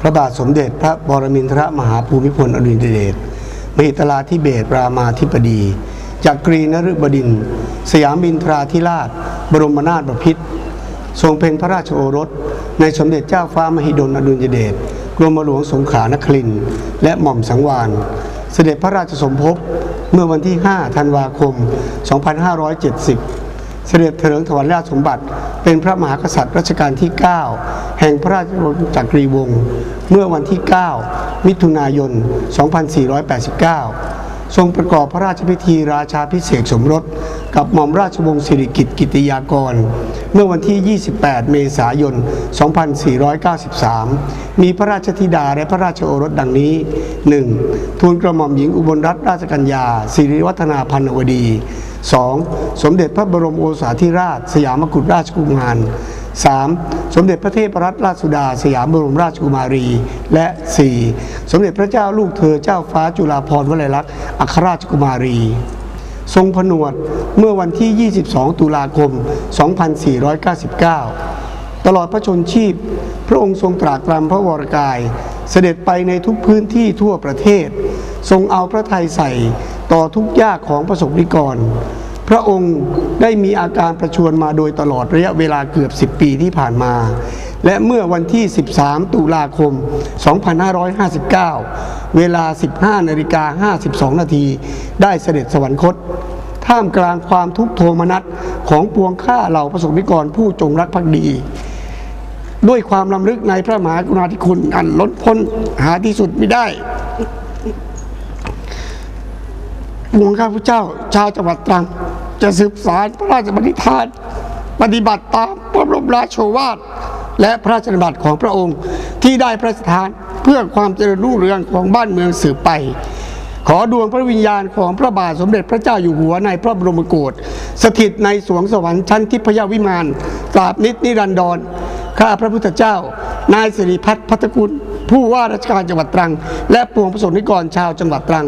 พระบาทสมเด็จพระบรมินทรมหาภูมิพลอดุลยเดชมหิตลาธิเบศรามาธิบดีจักรีนฤบดิน สยามินทราธิราช บรมนาถบพิตรทรงเป็นพระราชโอรส ในสมเด็จเจ้าฟ้ามหิดลอดุลยเดชกรมหลวงสงขลานครินทร์และหม่อมสังวานเสด็จพระราชสมภพเมื่อวันที่ 5 ธันวาคม 2570 เสด็จเถลิงถวัลย์ราชสมบัติ เป็นพระมหากษัตริย์รัชกาลที่ 9 แห่งพระราชวงศ์จักรีวงศ์เมื่อวันที่ 9 มิถุนายน 2489 ทรงประกอบพระราชพิธีราชาพิเศษสมรส กับหม่อมราชวงศ์สิริกิติ์กิติยากร เมื่อวันที่ 28 เมษายน 2493 มีพระราชธิดาและพระราชโอรสดังนี้ 1. ทูลกระหม่อมหญิงอุบลรัตนราชกัญญาสิริวัฒนาพันวดี 2. สมเด็จพระบรมโอษาธิราช สยามกุฎราชกุมาร 3. สมเด็จพระเทพรัตนราชสุดา สยามบรมราชกุมารี และ 4. สมเด็จพระเจ้าลูกเธอเจ้าฟ้าจุฬาภรณ์วลัยลักษณ์อัครราชกุมารี ทรงผนวดเมื่อวันที่ 22 ตุลาคม 2499 ตลอดพระชนชีพ พระองค์ทรงตรากตรำพระวรกาย เสด็จไปในทุกพื้นที่ทั่วประเทศ ทรงเอาพระทัยใส่ต่อทุกยากของประสบนิกร พระองค์ได้มีอาการประชวรมาโดยตลอดระยะเวลาเกือบ 10 ปีที่ผ่านมา และเมื่อวันที่ 13 ตุลาคม 2559 เวลา 15นาฬิกา52 นาที ได้เสด็จสวรรคต ท่ามกลางความทุกข์โทมนัสของปวงข้าเหล่าประสบนิกรผู้จงรักภักดี ด้วยความลำลึกในพระมหากรุณาธิคุณอันล้นพ้นหาที่สุดไม่ได้ปวงข้าพเจ้าชาวจังหวัดตรัง จะสืบสารพระราชบัญญัติปฏิบัติตามพระบรมราโชวาทและพระราชดำรัสของพระองค์ที่ได้พระราชทานเพื่อความเจริญรุ่งเรืองของบ้านเมืองสืบไป ขอดวงพระวิญญาณของพระบาทสมเด็จพระเจ้าอยู่หัวในพระบรมโกศสถิตในสวงสวรรค์ชั้นทิพยวิมานตราบนิดนิรันดรข้าพระพุทธเจ้า นายสิริพัฒน์พัฒกุลผู้ว่าราชการจังหวัดตรัง และปวงประสบนิกรชาวจังหวัดตรัง